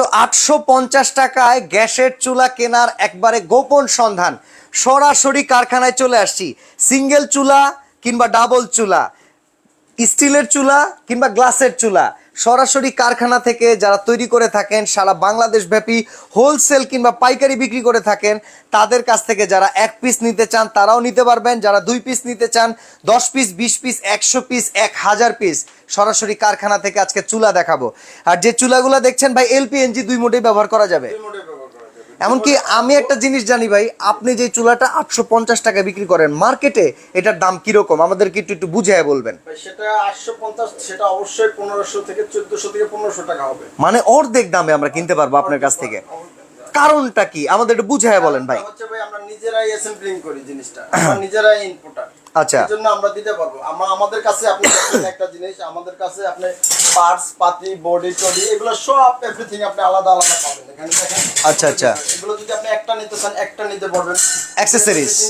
মাত্র আটশো পঞ্চাশ টাকায় গ্যাসের চুলা কেনার একবারে গোপন সন্ধান। সরাসরি কারখানায় চলে আসছি। সিঙ্গেল চুলা কিংবা ডাবল চুলা, স্টিলের চুলা কিংবা গ্লাসের চুলা। সরাসরি কারখানা থেকে যারা তৈরি করে থাকেন, সারা বাংলাদেশ ব্যাপী হোলসেল কিংবা পাইকারি বিক্রি করে থাকেন, তাদের কাছ থেকে যারা এক পিস নিতে চান, তারাও নিতে পারবেন। যারা দুই পিস নিতে চান, দশ পিস বিশ পিস একশো পিস এক হাজার পিস সরাসরি কারখানা থেকে আজকে চুলা দেখাবো। আর যে চুলাগুলো দেখছেন, ভাই এলপিএনজি দুই মোটেই ব্যবহার করা যাবে। এমনকি আমি একটা জিনিস জানি ভাই আপনি যে চুলাটা আটশো পঞ্চাশ টাকা বিক্রি করেন মার্কেটে এটার দাম কীরকম? আমাদেরকে একটু একটু বুঝিয়ে বলবেন। সেটা আটশো পঞ্চাশ সেটা অবশ্যই পনেরোশো থেকে চোদ্দশো থেকে পনেরোশো টাকা হবে। মানে অর্ধেক দামে আমরা কিনতে পারব আপনার কাছ থেকে। কারণটা কি? আমাদের একটু বুঝায় বলেন ভাই আমরা নিজেরাই অ্যাসেম্বলিং করি জিনিসটা আমরা নিজেরাই ইনপুটার আচ্ছা। জন্য আমরা দিতে পারব আমরা আমাদের কাছে আপনি একটা জিনিস আমাদের কাছে আপনি পার্টস পাতি বডি টডি এগুলো সব এভরিথিং আপনি আলাদা আলাদা পাবেন এখানে দেখেন আচ্ছা, আচ্ছা। এগুলো যদি আপনি একটা নিতে চান একটা নিতে পারবেন।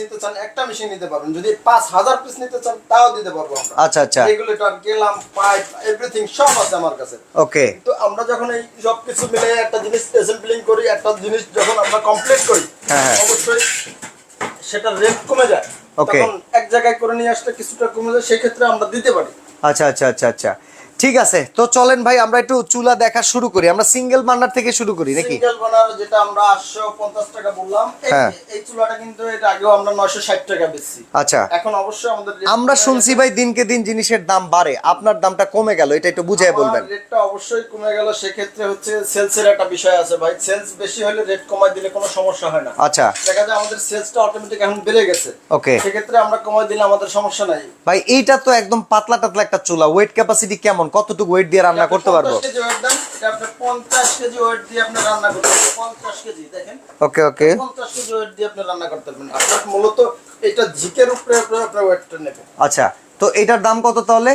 নিতে চান একটা মেশিন নিতে পারবেন যদি পাঁচ হাজার পিস নিতে চান তাও দিতে পারব আমরা আচ্ছা, আচ্ছা। রেগুলেটর গেলাম পাইপ এভরিথিং সব আছে আমার কাছে ওকে তো আমরা যখন এই সব কিছু মিলে একটা জিনিস অ্যাসেম্বলিং করি একটা জিনিস যখন আমরা কমপ্লিট করি হ্যাঁ, হ্যাঁ। অবশ্যই সেটা রেট কমে যায়। ওকে তখন এক জায়গায় করে নিয়ে আসলে কিছুটা কমে যায় সেক্ষেত্রে আমরা দিতে পারি। আচ্ছা আচ্ছা আচ্ছা আচ্ছা। ঠিক আছে তো চলেন ভাই আমরা একটু চুলা দেখা শুরু করি। আমরা সিঙ্গেল বার্নার থেকে শুরু করি নাকি? সিঙ্গেল বানার যেটা আমরা আটশো পঞ্চাশ টাকা বললাম এই- হ্যাঁ। এই চুলাটা কিন্তু এটা আগেও আমরা নয়শো ষাট টাকা বেচছি। আচ্ছা। এখন অবশ্যই আমাদের আমরা শুনছি ভাই দিনকে দিন জিনিসের দাম বাড়ে আপনার দামটা কমে গেল এটা একটু বুঝিয়ে বলবেন। রেটটা অবশ্যই কমে গেল সেক্ষেত্রে হচ্ছে সেলসের একটা বিষয় আছে ভাই। সেলস বেশি হলে রেট কমাই দিলে কোনো সমস্যা হয় না। আচ্ছা। দেখা যায় আমাদের সেলসটা অটোমেটিক এখন বেড়ে গেছে। ওকে সেক্ষেত্রে আমরা কমাই দিলে আমাদের সমস্যা নাই। ভাই এইটা তো একদম পাতলা টাতলা একটা চুলা ওয়েট ক্যাপাসিটি কেমন কতটুকু ওয়েট দিয়ে রান্না করতে পারব? 50 কেজি ওয়েট দেন এটা আপনি 50 কেজি ওয়েট দিয়ে আপনি রান্না করতে পারবেন। 50 কেজি দেখেন। ওকে ওকে 50 কেজি ওয়েট দিয়ে আপনি রান্না করতে পারবেন। আপনার মূলত এটা ঝিকের উপরে উপরে আপনার ওয়েটটা নেবে। আচ্ছা তো এটার দাম কত তাহলে?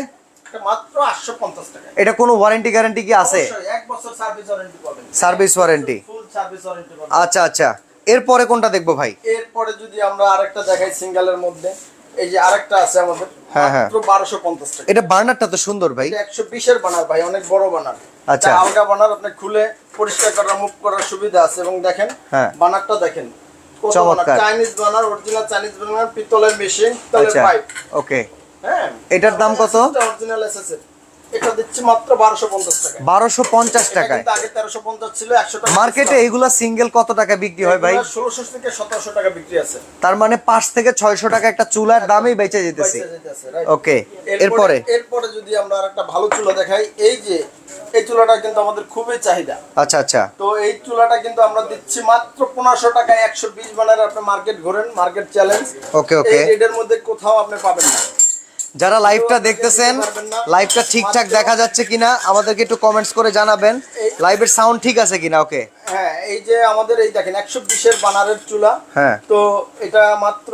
মাত্র 850 টাকা। এটা কোনো ওয়ারেন্টি গ্যারান্টি কি আছে? এক বছর সার্ভিস ওয়ারেন্টি পাবেন। Service warranty full service warranty পাবেন। আচ্ছা আচ্ছা। এরপরে কোনটা দেখব ভাই? এরপরে যদি আমরা আরেকটা দেখাই সিঙ্গেলের মধ্যে। এই যে আরেকটা আছে আমাদের। হ্যাঁ, হ্যাঁ। মাত্র 1250 টাকা। এটা বার্নারটা তো সুন্দর ভাই। 120 এর বানার ভাই অনেক বড় বানার। আচ্ছা। আলগা বানার আপনি খুলে পরিষ্কার করার মুভ করার সুবিধা আছে। এবং দেখেন হ্যাঁ। বানারটা দেখেন কত চমৎকার। Chinese burner original Chinese burner পিতলের মেশিন পিতলের আচ্ছা। পাইপ ওকে হ্যাঁ। এটার দাম কত? অরিজিনাল এসএসএর এটা দিচ্ছি মাত্র 1250 টাকা। বারোশো পঞ্চাশ কিন্তু আগে 1350 ছিল 100 টাকা মার্কেটে এগুলা সিঙ্গেল কত টাকা বিক্রি হয় ভাই? 1600 থেকে 1700 টাকা বিক্রি আছে। তার মানে পাঁচ থেকে ছয়শো টাকা একটা চুলার দামই বেঁচে যেতেছে, ওকে এরপরে এরপরে? যদি আমরা আরেকটা ভালো চুলা দেখাই এই যে এই চুলাটা কিন্তু আমাদের খুবই চাহিদা। আচ্ছা আচ্ছা। তো এই চুলাটা কিন্তু আমরা দিচ্ছি মাত্র পনেরোশো টাকায় একশো বিশ বানের আপনি মার্কেট ঘোরেন মার্কেট চ্যালেঞ্জ Okay, okay. এই মধ্যে কোথাও আপনি পাবেন না। যারা লাইভটা দেখতেছেন লাইভটা ঠিকঠাক দেখা যাচ্ছে কিনা আমাদেরকে একটু কমেন্টস করে জানাবেন। লাইভের সাউন্ড ঠিক আছে কিনা ওকে হ্যাঁ এই যে আমাদের এই দেখেন একশো বিশের বানারের চুলা। হ্যাঁ। তো এটা মাত্র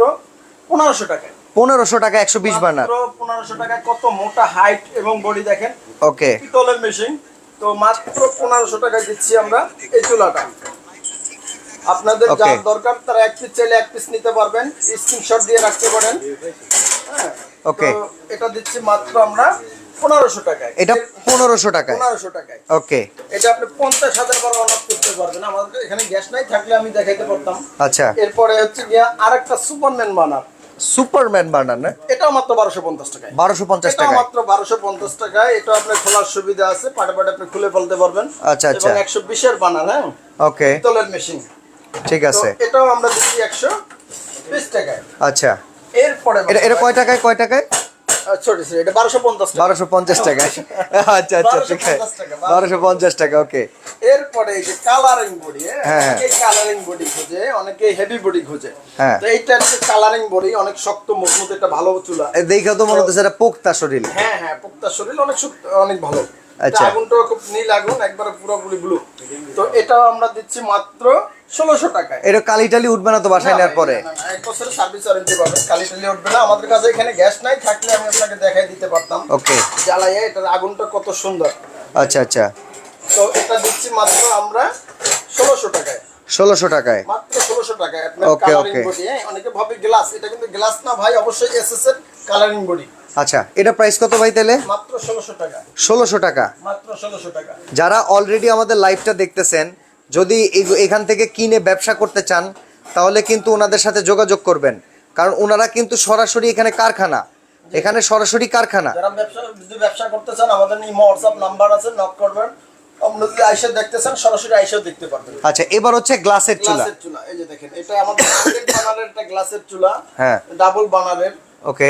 পনেরোশো টাকায়। পনেরোশো টাকা একশো বিশ বার্নার পনেরোশো টাকায় কত মোটা হাইট এবং বডি দেখেন। ওকে পিতলের মেশিন তো মাত্র পনেরোশো টাকায় দিচ্ছি আমরা এই চুলাটা। আপনাদের. যার দরকার তারা এক পিস চাইলে এক পিস নিতে পারবেন। স্ক্রিনশট দিয়ে রাখতে পারেন। হ্যাঁ। তো এটা দিচ্ছি মাত্র আমরা পনেরোশো টাকায়। এটা পনেরোশো টাকায়। পনেরোশো টাকায়। ওকে। এটা আপনি পঞ্চাশ হাজার বার অন অফ করতে পারবেন। আমাদের এখানে গ্যাস নাই থাকলে আমি দেখাইতে পারতাম। আচ্ছা। এরপরে হচ্ছে গিয়া আরেকটা সুপারম্যান বানার সুপারম্যান বার্নার না? এটাও মাত্র বারোশো পঞ্চাশ টাকায়। বারোশো পঞ্চাশ টাকায়। মাত্র বারোশো পঞ্চাশ টাকায়। এটা আপনার খোলার সুবিধা আছে পাটে পাটে আপনি খুলে ফেলতে পারবেন। আচ্ছা, আচ্ছা। একশো বিশের বানান হ্যাঁ? ওকে। পিতলের মেশিন ঠিক আছে। এটাও আমরা দিচ্ছি একশো বিশ টাকায়। আচ্ছা। এরপরে এটা এটা কয় টাকায়? কয় টাকায়? সরি সরি এটা টাকা। টাকায় আচ্ছা আচ্ছা ঠিক আছে। 1250 টাকা, বারোশো পঞ্চাশ টাকা ওকে এরপরে এই যে কালারিং বডি হ্যাঁ। কালারিং বডি খোঁজে অনেকে হেভি বডি খোঁজে। হ্যাঁ। তো এইটা হচ্ছে কালারিং বডি অনেক শক্ত মজবুত একটা ভালো চুলা। দেখে তো মনে হচ্ছে এটা পোক্তা শরীর। হ্যাঁ হ্যাঁ পোক্তা শরীর অনেক শক্ত অনেক ভালো। আচ্ছা। আগুনটাও খুব নীল আগুন একবারে পুরোপুরি ব্লু তো এটাও আমরা দিচ্ছি মাত্র ষোলোশো টাকায়। এটা কালি টালি উঠবে না তো বাসায় নেওয়ার পরে? না, না, না, এক বছরের সার্ভিস ওয়ারেন্টি পাবেন কালি উঠবে না। আমাদের কাছে এখানে গ্যাস নাই থাকলে আমি আপনাকে দেখাই দিতে পারতাম। ওকে জ্বালাইয়া এটার আগুনটা কত সুন্দর। আচ্ছা আচ্ছা। তো এটা দিচ্ছি মাত্র আমরা ষোলোশো টাকায়। ষোলোশো টাকায়? মাত্র ষোলোশো টাকায়। আপনার okay. বডি হ্যাঁ অনেকে ভাবে গ্লাস এটা কিন্তু গ্লাস না ভাই অবশ্যই এসএস এর কালারিং বডি আচ্ছা এটা প্রাইস কত ভাই তাহলে? মাত্র ষোলোশো টাকা। ষোলোশো টাকা। মাত্র ষোলোশো টাকা। যারা অলরেডি আমাদের লাইভটা দেখতেছেন যদি এখান থেকে কিনে ব্যবসা করতে চান তাহলে কিন্তু ওনাদের সাথে যোগাযোগ করবেন। কারণ ওনারা কিন্তু সরাসরি এখানে কারখানা। এখানে সরাসরি কারখানা। যারা ব্যবসা যদি ব্যবসা করতে চান আমাদের ইমো হোয়াটসঅ্যাপ নাম্বার আছে নক করবেন। আপনি যদি আইসা সরাসরি আইসাও দেখতে পারবেন। আচ্ছা এবার হচ্ছে গ্লাসের চুলা। গ্লাসের চুলা এই যে দেখেন এটা আমাদের বানারের একটা গ্লাসের চুলা। হ্যাঁ। ডাবল বানারের। ওকে।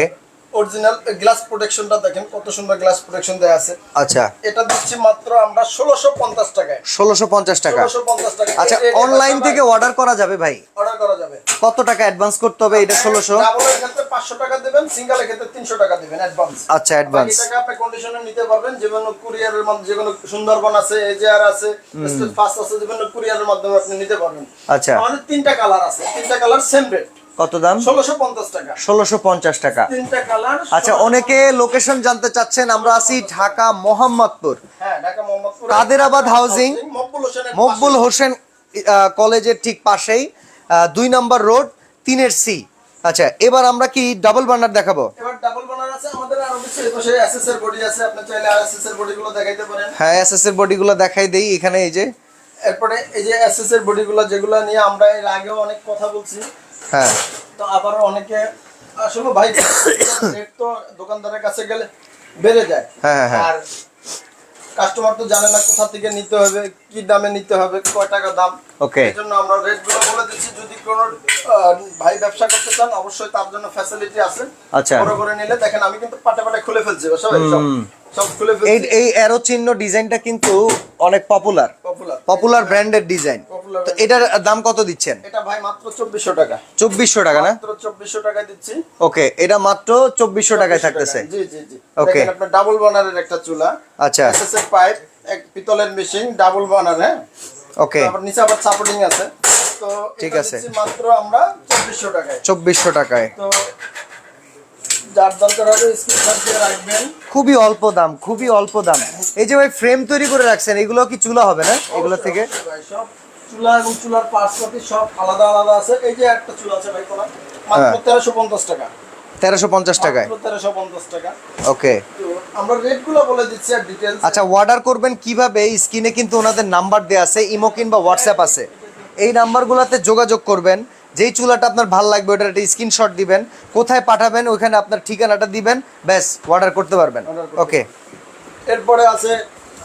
অরিজিনাল গ্লাস প্রোটেকশনটা দেখেন কত সুন্দর গ্লাস প্রোটেকশন দেয়া আছে। আচ্ছা। এটা দিচ্ছি মাত্র আমরা ষোলোশো পঞ্চাশ টাকায়। ষোলোশো পঞ্চাশ টাকা। ষোলোশো পঞ্চাশ টাকা আচ্ছা অনলাইন থেকে অর্ডার করা যাবে ভাই? অর্ডার করা যাবে। কত টাকা অ্যাডভান্স করতে হবে এটা ষোলোশো? ডাবলের ক্ষেত্রে পাঁচশো টাকা দেবেন সিঙ্গেলের ক্ষেত্রে তিনশো টাকা দিবেন অ্যাডভান্স আচ্ছা অ্যাডভান্স বাকি টাকা আপনি কন্ডিশনে নিতে পারবেন যে কোনো কুরিয়ারের মাধ্যমে যে কোনো সুন্দরবন আছে এজেআর আছে স্টেট ফাস্ট আছে যে কোনো কুরিয়ারের মাধ্যমে আপনি নিতে পারবেন। আচ্ছা। আমাদের তিনটা কালার আছে তিনটা কালার সেম রেট কত দাম? ষোলোশো পঞ্চাশ টাকা। আচ্ছা অনেকে লোকেশন জানতে চাচ্ছেন আমরা আছি ঢাকা মোহাম্মদপুর। হ্যাঁ কাদেরাবাদ হাউজিং, মকবুল। হোসেন কলেজের ঠিক পাশেই। দুই নম্বর রোড তিনের সি। আচ্ছা এবার আমরা কি ডাবল বার্নার দেখাবো? এবার ডাবল বানার আছে আমাদের আরও কিছু এপাশে এসএস এর বডি আছে আপনি চাইলে দেখাইতে পারেন। হ্যাঁ এস এস বডিগুলো দেখাই দেই এখানে এই যে। এরপরে এই যে এসএস এর বডি গুলো যেগুলো নিয়ে আমরা এর আগেও অনেক কথা বলছি হ্যাঁ। তো আবারও অনেকে আসলে ভাই রেট তো দোকানদারের কাছে গেলে বেড়ে যায়। হ্যাঁ, হ্যাঁ। আর কাস্টমার তো জানে না কোথা থেকে নিতে হবে কি দামে নিতে হবে কয় টাকা দাম। ওকে এই জন্য আমরা রেটগুলো বলে দিচ্ছি যদি কোনো ভাই ব্যবসা করতে চান অবশ্যই তার জন্য ফ্যাসিলিটি আছে। আচ্ছা। বড় করে নিলে দেখেন আমি কিন্তু পাটে পাটে খুলে ফেলছি সবাই সব এই অ্যারো চিহ্ন ডিজাইনটা কিন্তু অনেক পপুলার পপুলার ব্র্যান্ডের ডিজাইন তো এটার দাম কত দিচ্ছেন? এটা ভাই মাত্র চব্বিশশো টাকা। চব্বিশশো টাকা না? মাত্র চব্বিশশো টাকা দিচ্ছি। ওকে এটা মাত্র চব্বিশশো টাকায় থাকতেছে। জি জি জি. দেখেন আপনার ডাবল বানারের একটা চুলা। আচ্ছা। এসএসএর পাইপ এক পিতলের মেশিন ডাবল বানার হ্যাঁ? ওকে। তারপর নিচে আবার সাপোর্টিং আছে। তো ঠিক আছে। মাত্র আমরা চব্বিশশো টাকায়। চব্বিশশো টাকায়। তো যার দরকার হবে স্ক্রিনশট দিয়ে রাখবেন। খুবই অল্প দাম খুবই অল্প দাম। এই যে ভাই ফ্রেম তৈরি করে রাখছেন এগুলো কি চুলা হবে না? এগুলো থেকে? অবশ্যই সব চুলা এবং চুলার পার্টস সব আলাদা আলাদা আছে। এই যে একটা চুলা আছে ভাই কোনা মাত্র হ্যাঁ। টাকা। টাকায়? টাকা। ওকে আমরা রেটগুলো বলে দিচ্ছি আর আচ্ছা অর্ডার করবেন কীভাবে? স্ক্রিনে কিন্তু ওনাদের নাম্বার আছে ইমো কিংবা হোয়াটসঅ্যাপ আছে। এই নাম্বারগুলোতে যোগাযোগ করবেন। যেই চুলাটা আপনার ভালো লাগবে ওটার একটা স্ক্রিনশট দিবেন কোথায় পাঠাবেন ওখানে আপনার ঠিকানাটা দিবেন ব্যাস অর্ডার করতে পারবেন। ওকে এরপরে আছে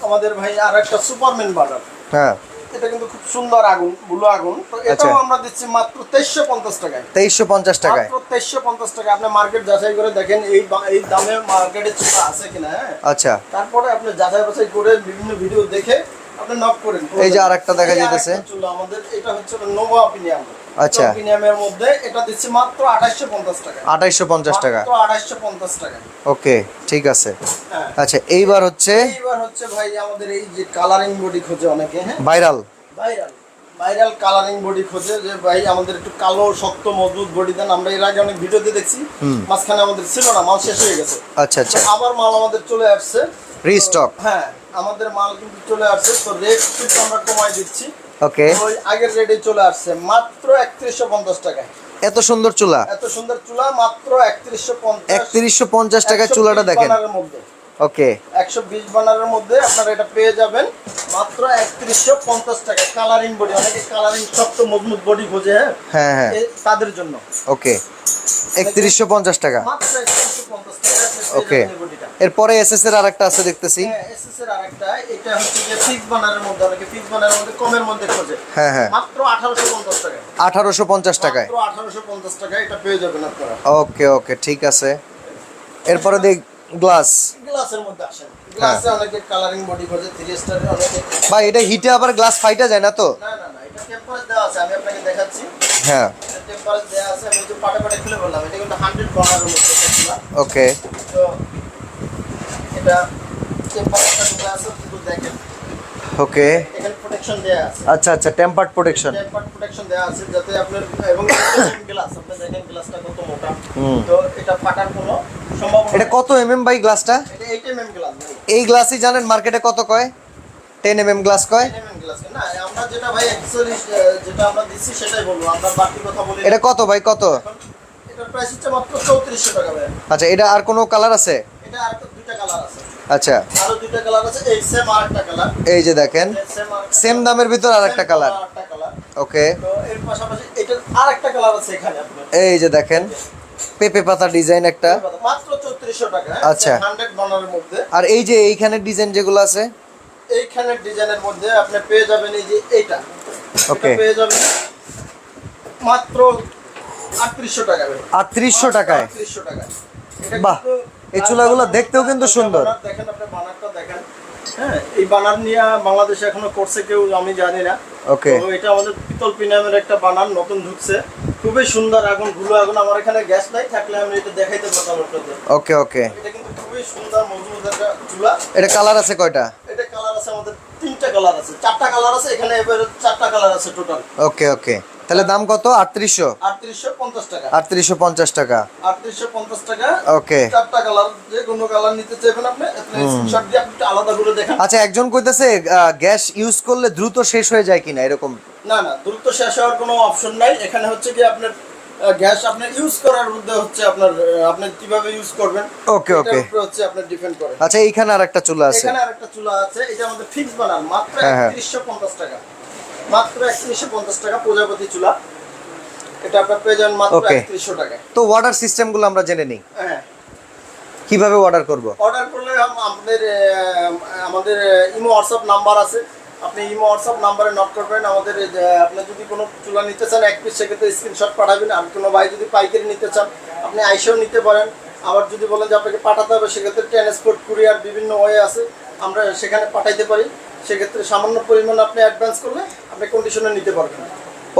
আমাদের ভাই আর একটা সুপারম্যান বাটার হ্যাঁ। এটা কিন্তু খুব সুন্দর আগুন বুলো আগুন। তো এটাও আচ্ছা। আমরা দিচ্ছি মাত্র তেইশশো পঞ্চাশ টাকায়। তেইশশো পঞ্চাশ টাকায়। মাত্র তেইশশো পঞ্চাশ টাকা আপনি মার্কেট যাচাই করে দেখেন এই এই দামে মার্কেটে চুলা আছে কিনা হ্যাঁ? আচ্ছা। তারপরে আপনি যাচাই বাছাই করে বিভিন্ন ভিডিও দেখে আপনি নক করেন। এই যে আরেকটা দেখা যাইতেছে। চুলা আমাদের এটা হচ্ছে নোভা অপিনিয়াম আচ্ছা। অপিনিয়ামের মধ্যে এটা দিচ্ছি মাত্র আঠাশশো পঞ্চাশ টাকা। আঠাইশো পঞ্চাশ টাকা। মাত্র আঠাশশো পঞ্চাশ টাকা। ওকে ঠিক আছে। হ্যাঁ। আচ্ছা এইবার হচ্ছে? এইবার হচ্ছে ভাই আমাদের এই যে কালারিং বডি খোঁজে অনেকে হ্যাঁ? Viral. Viral. Viral colouring body খোঁজে যে ভাই আমাদের একটু কালো শক্ত মজবুত বডি দেন। আমরা এর আগে অনেক ভিডিওতে দেখছি। মাঝখানে আমাদের ছিল না মাল শেষ হয়ে গেছে। আচ্ছা আচ্ছা। আবার মাল আমাদের চলে আসছে। রিস্টক হ্যাঁ আমাদের মাল কিন্তু চলে আসছে। তো রেট কিন্তু আমরা কমাই দিচ্ছি। ওকে ওই আগের রেটে চলে আসছে মাত্র একত্রিশশো পঞ্চাশ টাকায়। এত সুন্দর চুলা? এত সুন্দর চুলা মাত্র একত্রিশশো পঞ্চাশ টাকায় চুলাটা দেখেন। ওকে একশো বিশ বানারের মধ্যে আপনারা এটা পেয়ে যাবেন মাত্র একত্রিশশো পঞ্চাশ টাকা কালারিং বডি অনেকে কালারিং শক্ত মজবুত বডি খোঁজে হ্যাঁ? হ্যাঁ হ্যাঁ। তাদের জন্য। ওকে একত্রিশশো পঞ্চাশ টাকা। মাত্র টাকা ওকে। এরপরে এস এস এর আরেকটা আছে দেখতেছি। হ্যাঁ এসএস এর আরেকটা। এটা হচ্ছে যে ফিক্স বানারের মধ্যে অনেকে ফিক্স বানারের মধ্যে কমের মধ্যে খোঁজে। হ্যাঁ হ্যাঁ। মাত্র টাকা টাকায়। মাত্র টাকা এটা পেয়ে যাবেন আপনারা। ওকে ওকে ঠিক আছে। এরপরে দেখ গ্লাস গ্লাসের মধ্যে আসেন। গ্লাসে অনেকে কালারিং বডি খোঁজে থ্রি স্টারের অনেকে ভাই এটা হিটে আবার গ্লাস ফাইটা যায় না তো? না না না এটা টেম্পারেচার দেওয়া আছে আমি আপনাকে দেখাচ্ছি। হ্যাঁ। টেম্পারেচার দেওয়া আছে আমি যে পাটে পাটে খুলে বললাম। এটা কিন্তু হান্ড্রেড বানারের মধ্যে ওকে। তো এটা টেম্পারেচার দেওয়া আছে কিন্তু দেখেন। ওকে এখানে প্রোটেকশন দেওয়া আছে। আচ্ছা আচ্ছা টেম্পার্ড প্রোটেকশন টেম্পার প্রোটেকশন দেওয়া আছে যাতে আপনার এবং গ্লাস আপনি দেখেন গ্লাসটা কত মোটা। তো এটা ফাটার কোনো সম্ভাবনা এটা কত এম এম বাই গ্লাসটা এটা 8 এমএম গ্লাস এই গ্লাসই জানেন মার্কেটে কত কয়? টেন এম এম গ্লাস কয়? 10 এমএম গ্লাস না আমরা যেটা ভাই অ্যাকচুয়ালি যেটা আমরা দিচ্ছি সেটাই বলব। আমরা বাকি কথা বলি এটা কত ভাই কত? এটার প্রাইস হচ্ছে মাত্র চৌত্রিশশো টাকা ভাই। আচ্ছা এটা আর কোনো কালার আছে? এটা আর একটা কালার আছে। আচ্ছা। আরও দুইটা কালার আছে এই সেম আর কালার এই যে দেখেন সেম দামের ভিতর আরেকটা কালার ওকে তো এর পাশাপাশি এটার আরেকটা কালার আছে এখানে আপনার। এই যে দেখেন পেঁপে পাতা ডিজাইন একটা। মাত্র চৌত্রিশশো টাকা আচ্ছা। হান্ড্রেড বানারের মধ্যে। আর এই যে এইখানে ডিজাইন যেগুলো আছে? এইখানে ডিজাইনের মধ্যে আপনি পেয়ে যাবেন এই যে. এটা পেয়ে যাবেন মাত্র আটত্রিশশো টাকা। ভাই। আটত্রিশশো টাকায়? আটত্রিশশো টাকা বাহ, এই চুলাগুলো দেখতেও কিন্তু সুন্দর। দেখেন আপনি বানারটা দেখেন। হ্যাঁ এই বানার নিয়ে বাংলাদেশে এখনও করছে কেউ আমি জানি না। ওকে। তো এটা আমাদের পিতল প্রিমিয়ামের একটা বানান নতুন ঢুকছে। খুবই সুন্দর আগুন ধুলো আগুন। আমার এখানে গ্যাস নাই থাকলে আমি এটা দেখাইতে পারতাম আপনাদের। ওকে ওকে। এটা কিন্তু খুবই সুন্দর মজবুত একটা চুলা। এটা কালার আছে কয়টা? এটা কালার আছে আমাদের তিনটা কালার আছে চারটা কালার আছে এখানে এবারে চারটা কালার আছে টোটাল। ওকে ওকে। তাহলে দাম কত? আটত্রিশশো। আটত্রিশশো পঞ্চাশ টাকা। আটত্রিশশো পঞ্চাশ টাকা। আটত্রিশশো পঞ্চাশ টাকা। ওকে। চারটা কালার যে কোনো কালার নিতে চাইবেন আপনি আলাদা করে দেখেন। আচ্ছা একজন কইতেছে গ্যাস ইউজ করলে দ্রুত শেষ হয়ে যায় কিনা এরকম? না না দ্রুত শেষ হওয়ার কোনো অপশন নাই। এখানে হচ্ছে কি আপনার গ্যাস আপনি ইউজ করার মধ্যে হচ্ছে আপনার আপনি কীভাবে ইউজ করবেন? okay. এটার হচ্ছে আপনার ডিপেন্ড করে। আচ্ছা এইখানে আর একটা চুলা আছে। এখানে আরেকটা চুলা আছে এটা আমাদের ফিক্স বানান মাত্র হ্যাঁ, হ্যাঁ। একত্রিশশো পঞ্চাশ টাকা। মাত্র একত্রিশশো পঞ্চাশ টাকা প্রজাপতি চুলা। এটা আপনার পেয়ে যাবেন মাত্র. একত্রিশশো টাকায়। তো অর্ডার সিস্টেমগুলো আমরা জেনে নিই। হ্যাঁ। কীভাবে অর্ডার করব? অর্ডার করলে আম- আমাদের আমাদের ইমো হোয়াটসঅ্যাপ নাম্বার আছে। আপনি ইমো হোয়াটসঅ্যাপ নাম্বারে নক করবেন। আমাদের আপনি যদি কোনো চুলা নিতে চান এক পিস সেক্ষেত্রে স্ক্রিনশট পাঠাবেন। আর কোনো ভাই যদি পাইকারি নিতে চান আপনি আইসেও নিতে পারেন। আবার যদি বলেন যে আপনাকে পাঠাতে হবে সেক্ষেত্রে ট্রান্সপোর্ট কুরিয়ার বিভিন্ন ওয়ে আছে। আমরা সেখানে পাঠাইতে পারি। সেক্ষেত্রে সামান্য পরিমাণ আপনি অ্যাডভান্স করলে আপনি নিতে পারবেন।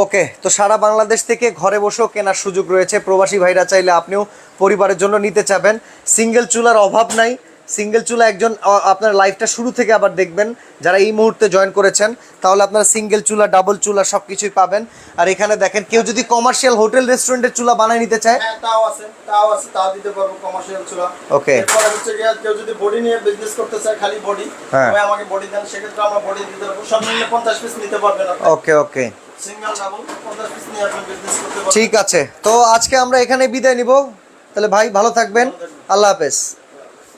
ওকে, তো সারা বাংলাদেশ থেকে ঘরে বসেও কেনার সুযোগ রয়েছে। প্রবাসী ভাইরা চাইলে আপনিও পরিবারের জন্য নিতে চাবেন। সিঙ্গেল চুলার অভাব নাই। সিঙ্গেল চুলা একজন আপনার লাইফটা শুরু থেকে আবার দেখবেন যারা এই মুহূর্তে জয়েন করেছেন তাহলে আপনারা সিঙ্গেল চুলা ডাবল চুলা সব কিছুই পাবেন। আর এখানে দেখেন কেউ যদি কমার্শিয়াল হোটেল রেস্টুরেন্টের চুলা বানিয়ে নিতে চায়। হ্যাঁ তাও আছে তাও আছে তাও দিতে পারব কমার্শিয়াল চুলা। Okay. এরপরে হচ্ছে গিয়ে কেউ যদি বডি নিয়ে বিজনেস করতে চায় খালি বডি হ্যাঁ। তবে আমাকে বডি দেন সেক্ষেত্রে আমরা বডি দিতে পারব সর্বনিম্ন পঞ্চাশ পিস নিতে পারবেন আপনি। ওকে ওকে সিঙ্গেল ডাবল পঞ্চাশ পিস নিয়ে আপনি বিজনেস করতে পারবেন। ঠিক আছে। তো আজকে আমরা এখানে বিদায় নিব। তাহলে ভাই ভালো থাকবেন। আল্লাহ হাফেজ।